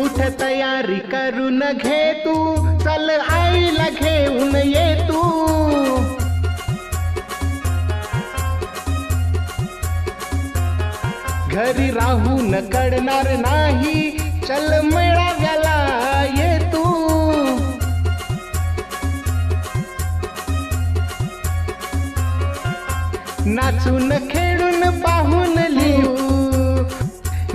उठ तयारी करून घे तू चल आईला घेऊन ये तू घरी राहून कडणार नाही. चल मेळाव्याला ये तू नाचून खेळून पाहून लिहू.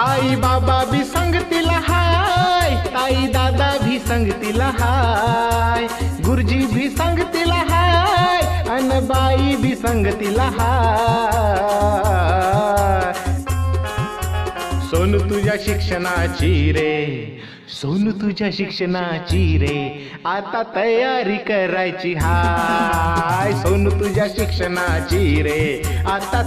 आई बाबा भी संगतीला हाय ताई दादा भी संगतीला हाय गुरुजी भी संगतीला हाय अन बाई भी संगतीला हाय. सोन तुझ्या शिक्षणाची रे सोनू तुझ्या शिक्षणाची रे आता तयारी करायची हाय. सोन तुझ्या शिक्षणाची रे आता